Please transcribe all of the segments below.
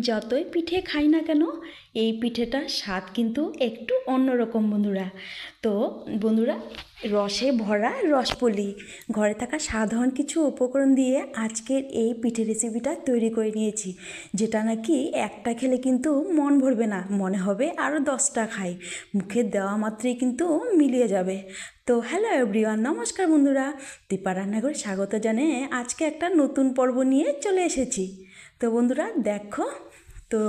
যতই পিঠে খাই না কেন, এই পিঠেটার স্বাদ কিন্তু একটু অন্যরকম বন্ধুরা। তো, বন্ধুরা, রসে ভরা রসপলি। ঘরে থাকা সাধারণ কিছু উপকরণ দিয়ে আজকের এই পিঠে রেসিপিটা তৈরি করে নিয়েছি, যেটা নাকি একটা খেলে কিন্তু মন ভরবে না, মনে হবে আরও দশটা খাই। মুখে দেওয়া মাত্রই কিন্তু মিলিয়ে যাবে। তো হ্যালো এভরিওয়ান নমস্কার বন্ধুরা। দীপা রান্নাঘরে স্বাগত জানে আজকে একটা নতুন পর্ব নিয়ে চলে এসেছি। তো বন্ধুরা, দেখো, তো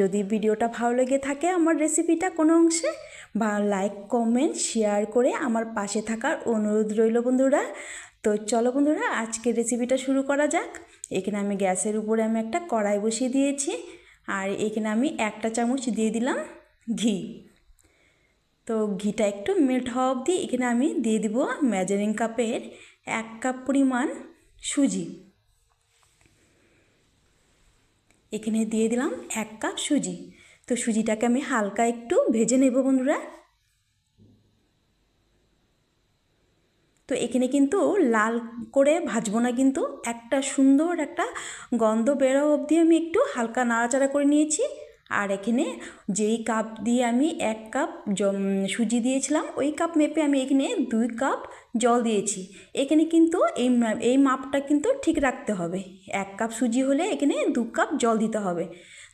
যদি ভিডিওটা ভালো লেগে থাকে আমার রেসিপিটা কোনো অংশে, বা লাইক কমেন্ট শেয়ার করে আমার পাশে থাকার অনুরোধ রইল বন্ধুরা। তো চলো বন্ধুরা আজকের রেসিপিটা শুরু করা যাক। এখানে আমি গ্যাসের উপরে আমি একটা কড়াই বসিয়ে দিয়েছি, আর এখানে আমি একটা চামচ দিয়ে দিলাম ঘি। তো ঘিটা একটু মেল্ট হওয়া অবধি এখানে আমি দিয়ে দিব মেজারিং কাপের এক কাপ পরিমাণ সুজি। এখানে দিয়ে দিলাম এক কাপ সুজি। তো সুজিটাকে আমি হালকা একটু ভেজে নেব বন্ধুরা। তো এখানে কিন্তু লাল করে ভাজবো না কিন্তু একটা সুন্দর একটা গন্ধ বেরো অবধি আমি একটু হালকা নাড়াচাড়া করে নিয়েছি। আর এখানে যেই কাপ দিয়ে আমি এক কাপ সুজি দিয়েছিলাম, ওই কাপ মেপে আমি এখানে দুই কাপ জল দিয়েছি। এখানে কিন্তু এই এই মাপটা কিন্তু ঠিক রাখতে হবে। এক কাপ সুজি হলে এখানে দু কাপ জল দিতে হবে।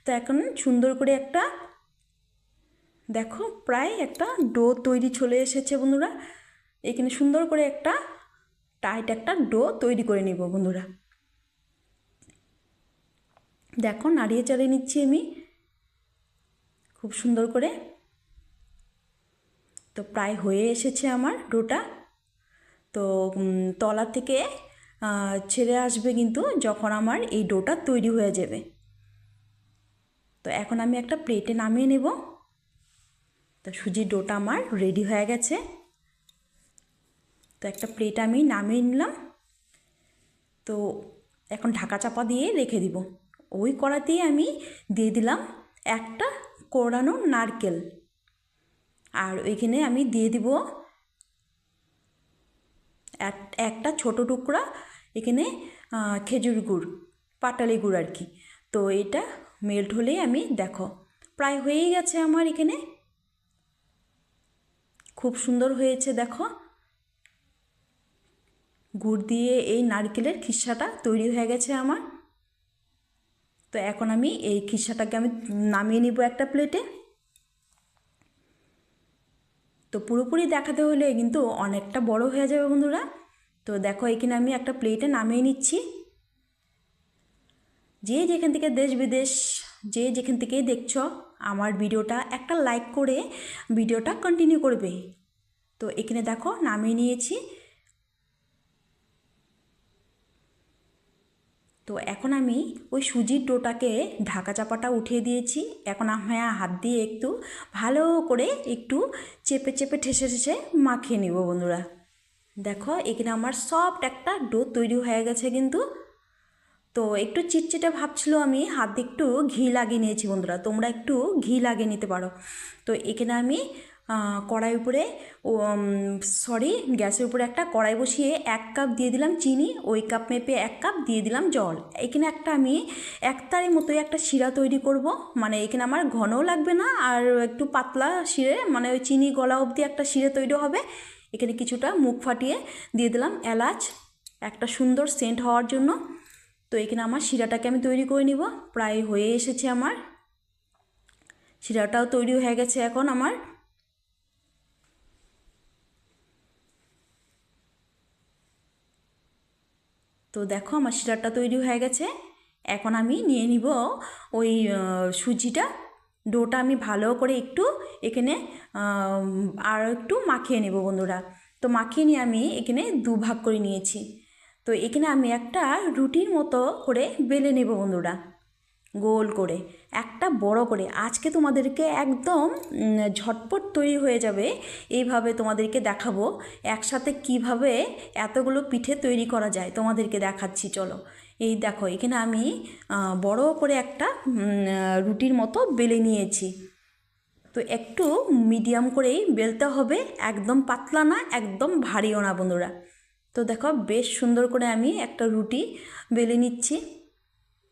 তো এখন সুন্দর করে একটা, দেখো প্রায় একটা ডো তৈরি চলে এসেছে বন্ধুরা। এখানে সুন্দর করে একটা টাইট একটা ডো তৈরি করে নিব বন্ধুরা। দেখো নাড়িয়ে চাড়িয়ে নিচ্ছি আমি। খুব সুন্দর করে। তো প্রায় হয়ে এসেছে আমার ডোটা। তো তলা থেকে ছেড়ে আসবে কিন্তু যখন আমার এই ডোটা তৈরি হয়ে যাবে। তো এখন আমি একটা প্লেটে নামিয়ে নেব। তো সুজির ডোটা আমার রেডি হয়ে গেছে। তো একটা প্লেট আমি নামিয়ে নিলাম। তো এখন ঢাকা চাপা দিয়ে রেখে দিব। ওই কড়াতেই আমি দিয়ে দিলাম একটা কোরানো নারকেল। আর ওইখানে আমি দিয়ে দিব একটা ছোট টুকরা এখানে খেজুর গুড়, পাটালি গুড় আর কি। তো এটা মেল্ট হলেই আমি দেখো, প্রায় হয়েই গেছে আমার এখানে। খুব সুন্দর হয়েছে দেখো। গুড় দিয়ে এই নারকেলের খিসাটা তৈরি হয়ে গেছে আমার। তো এখন আমি এই খিসাটাকে আমি নামিয়ে নিব একটা প্লেটে। তো পুরোপুরি দেখাতে হলে কিন্তু অনেকটা বড় হয়ে যাবে বন্ধুরা। তো দেখো এখানে আমি একটা প্লেটে নামিয়ে নিচ্ছি। যে যেখান থেকে দেশ বিদেশ, যে যেখান থেকেই দেখছ আমার ভিডিওটা একটা লাইক করে ভিডিওটা কন্টিনিউ করবে। তো এখানে দেখো নামিয়ে নিয়েছি। তো এখন আমি ওই সুজির ডোটাকে ঢাকা চাপাটা উঠিয়ে দিয়েছি। এখন আমি হাত দিয়ে একটু ভালো করে একটু চেপে চেপে ঠেসে ঠেসে মাখিয়ে নিব বন্ধুরা। দেখো, এখানে আমার সফট একটা ডো তৈরি হয়ে গেছে কিন্তু। তো একটু চিটচিটে ভাবছিল আমি, হাত দিয়ে একটু ঘি লাগিয়ে নিয়েছি বন্ধুরা। তোমরা একটু ঘি লাগিয়ে নিতে পারো। তো এখানে আমি কড়াই উপরে, ও সরি গ্যাসের উপরে একটা কড়াই বসিয়ে এক কাপ দিয়ে দিলাম চিনি, ওই কাপ মেপে এক কাপ দিয়ে দিলাম জল। এখানে একটা আমি একতারের মতোই একটা শিরা তৈরি করব মানে এখানে আমার ঘনও লাগবে না, আর একটু পাতলা শিরে মানে ওই চিনি গলা অবধি একটা শিরে তৈরি হবে। এখানে কিছুটা মুখ ফাটিয়ে দিয়ে দিলাম এলাচ, একটা সুন্দর সেন্ট হওয়ার জন্য। তো এখানে আমার শিরাটাকে আমি তৈরি করে নিব, প্রায় হয়ে এসেছে আমার। শিরাটাও তৈরি হয়ে গেছে এখন আমার। তো দেখো আমার শিরাটা তৈরি হয়ে গেছে। এখন আমি নিয়ে নিব ওই সুজিটা। ডোটা আমি ভালো করে একটু এখানে আর একটু মাখিয়ে নেব বন্ধুরা। তো মাখিয়ে নিয়ে আমি এখানে দুভাগ করে নিয়েছি। তো এখানে আমি একটা রুটির মতো করে বেলে নেব বন্ধুরা। গোল করে, একটা বড় করে। আজকে তোমাদেরকে একদম ঝটপট তৈরি হয়ে যাবে। এইভাবে তোমাদেরকে দেখাবো, একসাথে কীভাবে এতগুলো পিঠে তৈরি করা যায়। তোমাদেরকে দেখাচ্ছি, চলো। এই দেখো, এখানে আমি বড় করে একটা রুটির মতো বেলে নিয়েছি। তো একটু মিডিয়াম করেই বেলতে হবে, একদম পাতলা না, একদম ভারীও না, বন্ধুরা। তো দেখো, বেশ সুন্দর করে আমি একটা রুটি বেলে নিচ্ছি।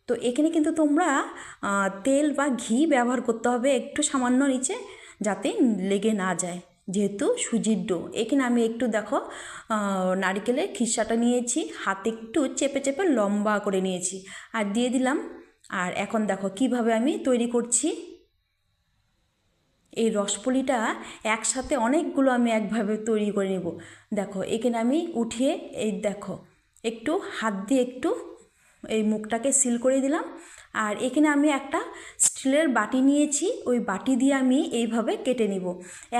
তো এখানে কিন্তু তোমরা তেল বা ঘি ব্যবহার করতে হবে একটু সামান্য নিচে যাতে লেগে না যায়, যেহেতু সুজির ডো। এখানে আমি একটু দেখো নারকেলের খিসাটা নিয়েছি, হাতে একটু চেপে চেপে লম্বা করে নিয়েছি আর দিয়ে দিলাম। আর এখন দেখো কীভাবে আমি তৈরি করছি। এই রসপুলিটা একসাথে অনেকগুলো আমি একভাবে তৈরি করে নেব। দেখো এখানে আমি উঠিয়ে, এই দেখো, একটু হাত দিয়ে একটু এই মুখটাকে সিল করে দিলাম। আর এখানে আমি একটা স্টিলের বাটি নিয়েছি, ওই বাটি দিয়ে আমি এইভাবে কেটে নিব।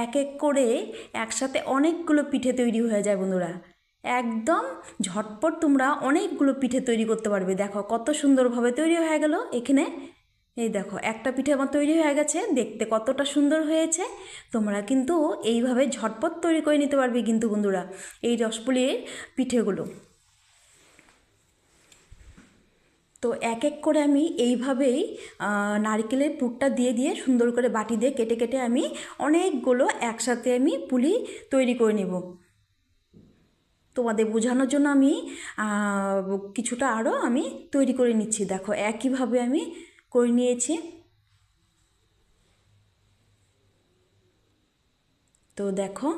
এক এক করে একসাথে অনেকগুলো পিঠে তৈরি হয়ে যায় বন্ধুরা। একদম ঝটপট তোমরা অনেকগুলো পিঠে তৈরি করতে পারবে। দেখো কত সুন্দরভাবে তৈরি হয়ে গেল। এখানে এই দেখো একটা পিঠে আমার তৈরি হয়ে গেছে। দেখতে কতটা সুন্দর হয়েছে। তোমরা কিন্তু এইভাবে ঝটপট তৈরি করে নিতে পারবে কিন্তু বন্ধুরা, এই রসপুলির পিঠেগুলো। তো এক এক করে আমি এইভাবেই নারকেলের পুরটা দিয়ে দিয়ে সুন্দর করে বাটি দিয়ে কেটে কেটে আমি অনেকগুলো একসাথে আমি পুলি তৈরি করে নেব। তোমাদের বোঝানোর জন্য আমি কিছুটা আরও আমি তৈরি করে নিচ্ছি। দেখো, একইভাবে আমি করে নিয়েছি। তো দেখো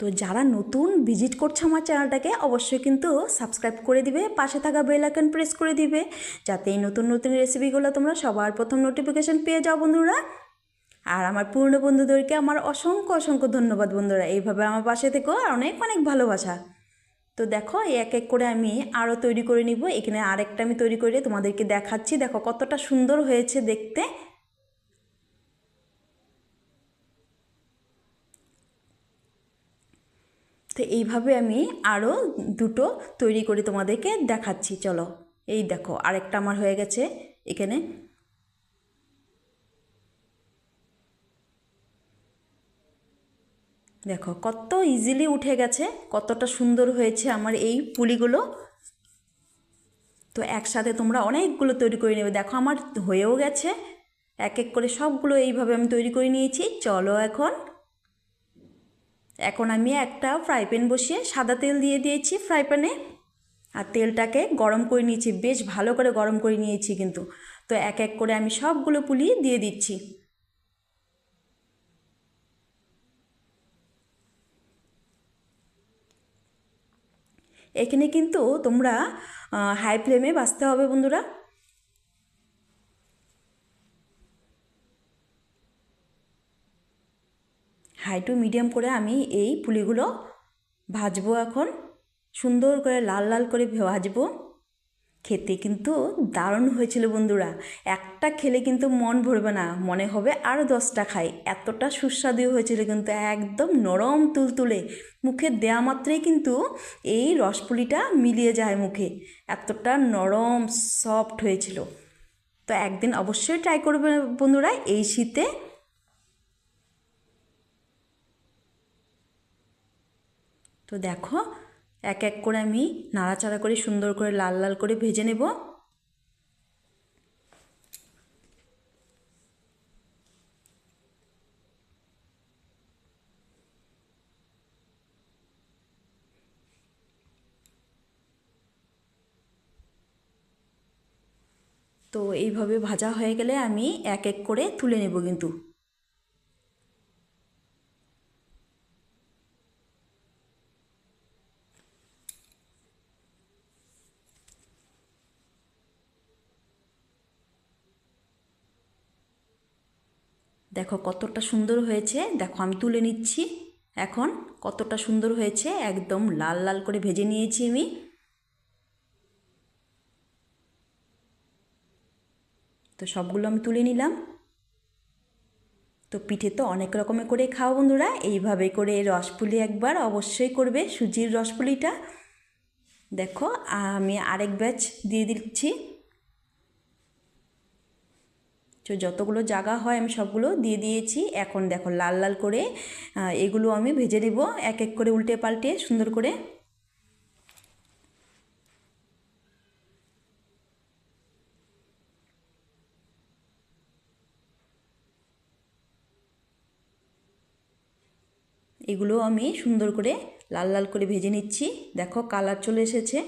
তো যারা নতুন ভিজিট করছে আমার চ্যানেলটাকে অবশ্যই কিন্তু সাবস্ক্রাইব করে দিবে, পাশে থাকা বেল আইকন প্রেস করে দিবে, যাতে এই নতুন নতুন রেসিপিগুলো তোমরা সবার প্রথম নোটিফিকেশন পেয়ে যাও বন্ধুরা। আর আমার পুরনো বন্ধুদেরকে আমার অসংখ্য অসংখ্য ধন্যবাদ বন্ধুরা, এইভাবে আমার পাশে থেকেও আর অনেক অনেক ভালোবাসা। তো দেখো এক এক করে আমি আরও তৈরি করে নিব, এখানে আরেকটা আমি তৈরি করে তোমাদেরকে দেখাচ্ছি, দেখো কতটা সুন্দর হয়েছে দেখতে। তো এইভাবে আমি আরও দুটো তৈরি করে তোমাদেরকে দেখাচ্ছি, চলো। এই দেখো, আরেকটা আমার হয়ে গেছে এখানে। দেখো, কত ইজিলি উঠে গেছে, কতটা সুন্দর হয়েছে আমার এই পুলিগুলো। তো একসাথে তোমরা অনেকগুলো তৈরি করে নেবে। দেখো, আমার হয়েও গেছে। এক এক করে সবগুলো এইভাবে আমি তৈরি করে নিয়েছি। চলো এখন এখন আমি একটা ফ্রাই প্যান বসিয়ে সাদা তেল দিয়ে দিয়েছি ফ্রাই প্যানে আর তেলটাকে গরম করে নিয়েছি, বেশ ভালো করে গরম করে নিয়েছি কিন্তু। তো এক এক করে আমি সবগুলো পুলি দিয়ে দিচ্ছি। এখানে কিন্তু তোমরা হাই ফ্লেমে বাঁচতে হবে বন্ধুরা। হাই টু মিডিয়াম করে আমি এই পুলিগুলো ভাজবো এখন। সুন্দর করে লাল লাল করে ভাজবো। খেতে কিন্তু দারুণ হয়েছিল বন্ধুরা। একটা খেলে কিন্তু মন ভরবে না, মনে হবে আরও দশটা খাই। এতটা সুস্বাদু হয়েছিল কিন্তু একদম নরম তুলতুলে। মুখে দেওয়া মাত্রই কিন্তু এই রসপুলিটা মিলিয়ে যায় মুখে। এতটা নরম সফট হয়েছিল। তো একদিন অবশ্যই ট্রাই করবে বন্ধুরা এই শীতে। তো দেখো, এক এক করে আমি নাড়াচাড়া করে সুন্দর করে লাল লাল করে ভেজে নেব। তো এইভাবে ভাজা হয়ে গেলে আমি এক এক করে তুলে নেব কিন্তু। দেখো কতটা সুন্দর হয়েছে। দেখো আমি তুলে নিচ্ছি। এখন কতটা সুন্দর হয়েছে, একদম লাল লাল করে ভেজে নিয়েছি আমি। তো সবগুলো আমি তুলে নিলাম। তো পিঠে তো অনেক রকমের করে খাও বন্ধুরা। এইভাবে করে রসপুলি একবার অবশ্যই করবে সুজির রসপুলিটা। দেখো, আমি আরেক ব্যাচ দিয়ে দিচ্ছি। তো যতগুলো জায়গা হয় আমি সবগুলো দিয়ে দিয়েছি। এখন দেখো লাল লাল করে এগুলো আমি ভেজে নেব। এক এক করে উল্টে পাল্টে সুন্দর করে। এগুলো আমি সুন্দর করে লাল লাল করে ভেজে নিচ্ছি। দেখো কালার চলে এসেছে।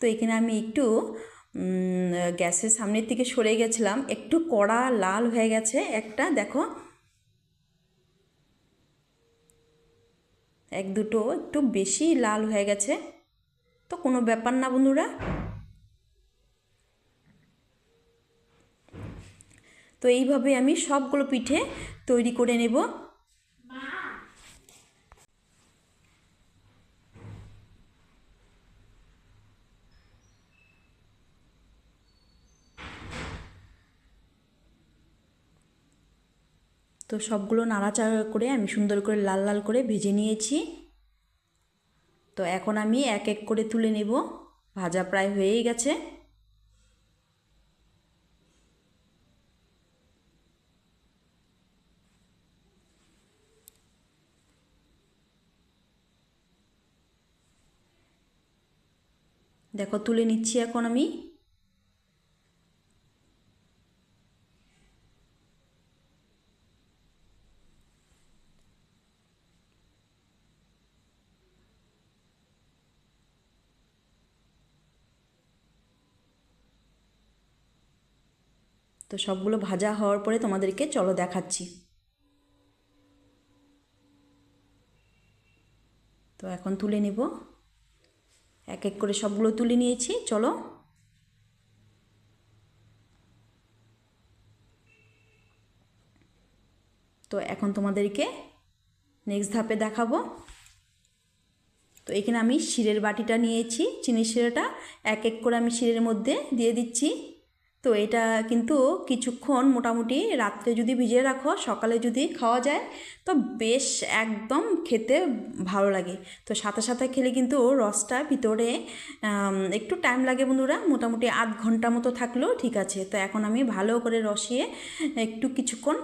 তো এখানে আমি একটু গ্যাসের সামনের দিকে সরে গেছিলাম। একটু কড়া লাল হয়ে গেছে। একটা, দেখো। এক দুটো, একটু বেশি লাল হয়ে গেছে। তো কোনো ব্যাপার না বন্ধুরা। তো এইভাবে আমি সবগুলো পিঠে তৈরি করে নেব। তো সবগুলো নাড়াচাড়া করে আমি সুন্দর করে লাল লাল করে ভেজে নিয়েছি। তো এখন আমি এক এক করে তুলে নেব। ভাজা প্রায় হয়েই গেছে। দেখো তুলে নিচ্ছি এখন আমি। তো সবগুলো ভাজা হওয়ার পরে তোমাদেরকে চলো দেখাচ্ছি। তো এখন তুলে নেব। এক এক করে সবগুলো তুলে নিয়েছি, চলো। তো এখন তোমাদেরকে নেক্সট ধাপে দেখাবো। তো এখানে আমি শিরের বাটিটা নিয়েছি, চিনির শিরাটা এক এক করে আমি শিরের মধ্যে দিয়ে দিচ্ছি। তো এটা কিন্তু কিছুক্ষণ মোটামুটি রাত্রে যদি ভিজিয়ে রাখো, সকালে যদি খাওয়া যায়, তো বেশ একদম খেতে ভালো লাগে। তো সাথে সাথে খেলে কিন্তু রসটা ভিতরে একটু টাইম লাগে বন্ধুরা, মোটামুটি আধ ঘণ্টা মতো থাকলেও ঠিক আছে। তো এখন আমি ভালো করে রসিয়ে একটু কিছুক্ষণ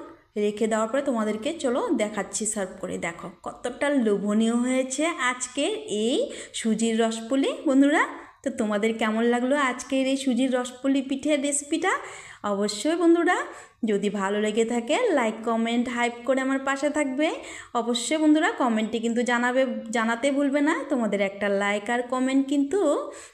রেখে দেওয়ার পরে তোমাদেরকে চলো দেখাচ্ছি সার্ভ করে দেখো। কতটা লোভনীয় হয়েছে আজকের এই সুজির রসপুলি, বন্ধুরা। তো তোমাদের কেমন লাগল আজকের এই সুজির রসপলি পিঠের রেসিপিটা অবশ্যই বন্ধুরা যদি ভালো লেগে থাকে লাইক কমেন্ট হাইপ করে আমার পাশে থাকবে। অবশ্যই বন্ধুরা কমেন্টে কিন্তু জানাবে, জানাতে ভুলবে না। তোমাদের একটা লাইক আর কমেন্ট কিন্তু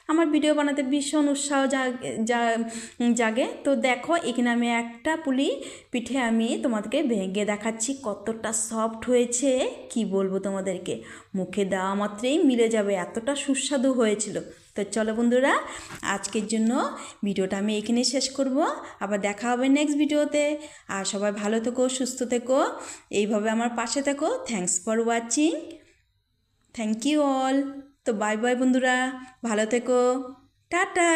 আমার ভিডিও বানাতে ভীষণ উৎসাহ জাগ- তো দেখো, এখানে আমি একটা পুলি পিঠে আমি তোমাদেরকে ভেঙে দেখাচ্ছি, কতটা সফট হয়েছে। কি বলব তোমাদেরকে? মুখে দেওয়া মাত্রেই মিলে যাবে, এতটা সুস্বাদু হয়েছিল। তো চলো বন্ধুরা, আজকের জন্য ভিডিওটা আমি এখানে শেষ করব। আবার দেখা হবে নেক্সট ভিডিওতে আর সবাই ভালো থেকো, সুস্থ থেকো। এইভাবে আমার পাশে থেকো। Thanks for watching thank you all তো বাই বাই বন্ধুরা। ভালো থেকো। টাটা।